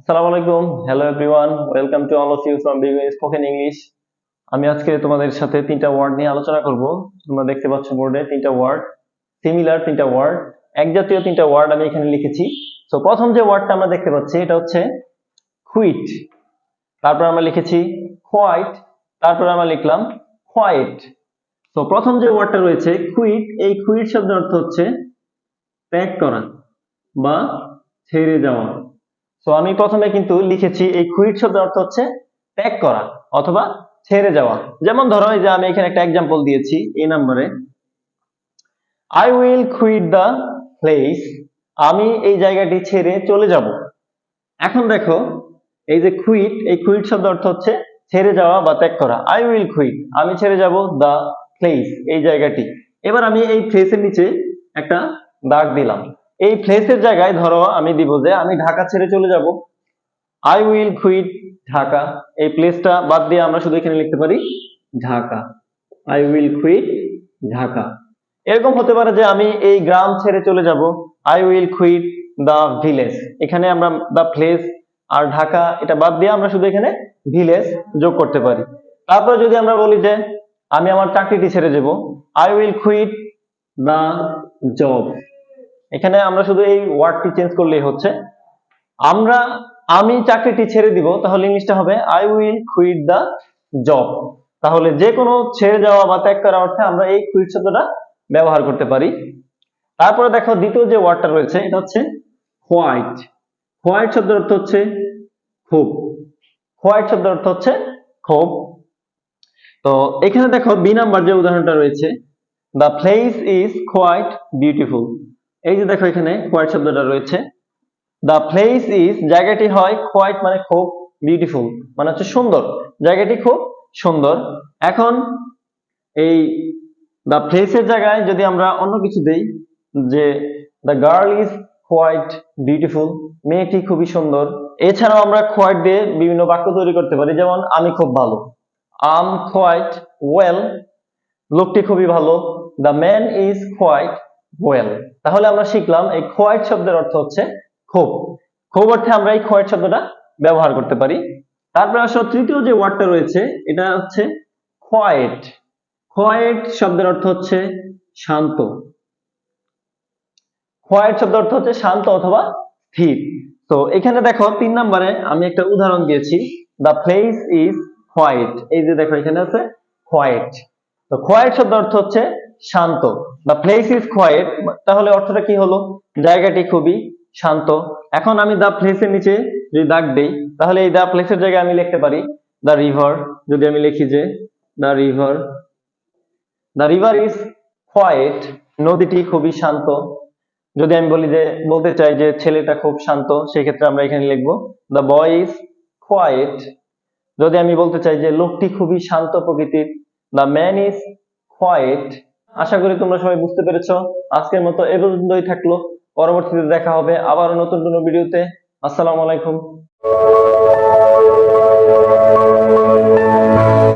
আসসালামু আলাইকুম। Hello everyone welcome to all of you from beginning spoken English আমি আজকে তোমাদের সাথে তিনটা ওয়ার্ড নিয়ে আলোচনা করব। তোমরা দেখতে পাচ্ছ বোর্ডে তিনটা ওয়ার্ড সিমিলার তিনটা ওয়ার্ড এক জাতীয় তিনটা ওয়ার্ড আমি এখানে লিখেছি। তো প্রথম যে ওয়ার্ডটা আমরা দেখতে পাচ্ছি, এটা হচ্ছে কুইট তারপর আমরা লিখেছি হোয়াইট তারপর আমরা লিখলাম হোয়াইট তো প্রথম যে ওয়ার্ডটা রয়েছে কুইট এই কুইট শব্দের অর্থ হচ্ছে ত্যাগ করা বা ছেড়ে যাওয়া তো আমি প্রথমে কিন্তু লিখেছি, এই কুইট শব্দের অর্থ হচ্ছে ত্যাগ করা অথবা ছেড়ে যাওয়া যেমন ধরো, এই যে আমি এখানে একটা এক্সাম্পল দিয়েছি, এই নম্বরে I will quit the place আমি এই জায়গাটি ছেড়ে চলে যাব। এখন দেখো, এই যে কুইট এই কুইট শব্দের অর্থ হচ্ছে ছেড়ে যাওয়া বা ত্যাগ করা। আই উইল কুইট আমি ছেড়ে যাব দ্য প্লেস এই জায়গাটি। এবার আমি এই ফ্লেসের নিচে একটা দাগ দিলাম। এই ফ্লেসের জায়গায় ধরো আমি দিব যে আমি ঢাকা ছেড়ে চলে যাব। I will quit Dhaka. এই প্লেসটা বাদ দিয়ে আমরা শুধু এখানে লিখতে পারি Dhaka. I will quit Dhaka. এরকম হতে পারে যে আমি এই গ্রাম ছেড়ে চলে যাব। I will quit the village এখানে আমরা দ্য প্লেস আর ঢাকা, এটা বাদ দিয়ে আমরা শুধু এখানে ভিলেজ যোগ করতে পারি। তারপরে যদি আমরা বলি যে আমি আমার চাকরিটি ছেড়ে যাব I will quit the job এখানে আমরা শুধু এই ওয়ার্ডটি চেঞ্জ করলেই হচ্ছে। আমরা, আমি চাকরিটি ছেড়ে দিব, তাহলে ইংলিশটা হবে I will quit the job তাহলে যে কোনো ছেড়ে যাওয়া বা ত্যাগ করা অর্থে আমরা এই কুইট শব্দটা ব্যবহার করতে পারি। তারপরে দেখো দ্বিতীয় যে ওয়ার্ডটা রয়েছে, এটা হচ্ছে হোয়াইট হোয়াইট শব্দের অর্থ হচ্ছে খুব। হোয়াইট শব্দের অর্থ হচ্ছে খুব তো এখানে দেখো বি নাম্বার যে উদাহরণটা রয়েছে the place is quite beautiful এই যে দেখো এখানে কোয়াইট শব্দটা রয়েছে দ্য প্লেস ইজ জায়গাটি হয় কোয়াইট মানে খুব বিউটিফুল মানে হচ্ছে সুন্দর, জায়গাটি খুব সুন্দর। এখন এই দ্য প্লেসের জায়গায় যদি আমরা অন্য কিছু দেই, যে the girl is quite beautiful মেয়েটি খুবই সুন্দর, এছাড়াও আমরা কোয়াইট দিয়ে বিভিন্ন বাক্য তৈরি করতে পারি, যেমন আমি খুব ভালো। আম কোয়াইট ওয়েল লোকটি খুবই ভালো। The man is quite well তাহলে আমরা শিখলাম এই কোয়াইট শব্দের অর্থ হচ্ছে খুব। খুব অর্থে আমরা এই কোয়াইট শব্দটা ব্যবহার করতে পারি। তারপরে আসলে তৃতীয় যে ওয়ার্ডটা রয়েছে, এটা হচ্ছে কোয়াইট কোয়াইট শব্দের অর্থ হচ্ছে শান্ত। কোয়াইট শব্দের অর্থ হচ্ছে শান্ত অথবা স্থির। তো এখানে দেখো, তিন নম্বরে আমি একটা উদাহরণ দিয়েছি। The place is white. এই যে দেখো, এখানে আছে হোয়াইট। তো কোয়াইট শব্দ অর্থ হচ্ছে শান্ত। দ্য প্লেস ইজ কোয়াইট তাহলে অর্থটা কি হলো? জায়গাটি খুবই শান্ত। এখন আমি দ্য প্লেসের নিচে যদি দাগ দেই, তাহলে এই দ্য প্লেসের জায়গায় আমি লিখতে পারি দ্য রিভার যদি আমি লিখি যে the river the river is quite নদীটি খুবই শান্ত। যদি আমি বলি যে, বলতে চাই যে ছেলেটা খুব শান্ত, সেই ক্ষেত্রে আমরা এখানে লিখব দ্য বয় ইজ কোয়াইট যদি আমি বলতে চাই যে লোকটি খুবই শান্ত প্রকৃতির দ্য ম্যান ইজ হোয়াইট আশা করি তোমরা সবাই বুঝতে পেরেছ। আজকের মতো এ পর্যন্তই থাকল। পরবর্তীতে দেখা হবে আবার নতুন কোনো ভিডিওতে। আসসালামু আলাইকুম।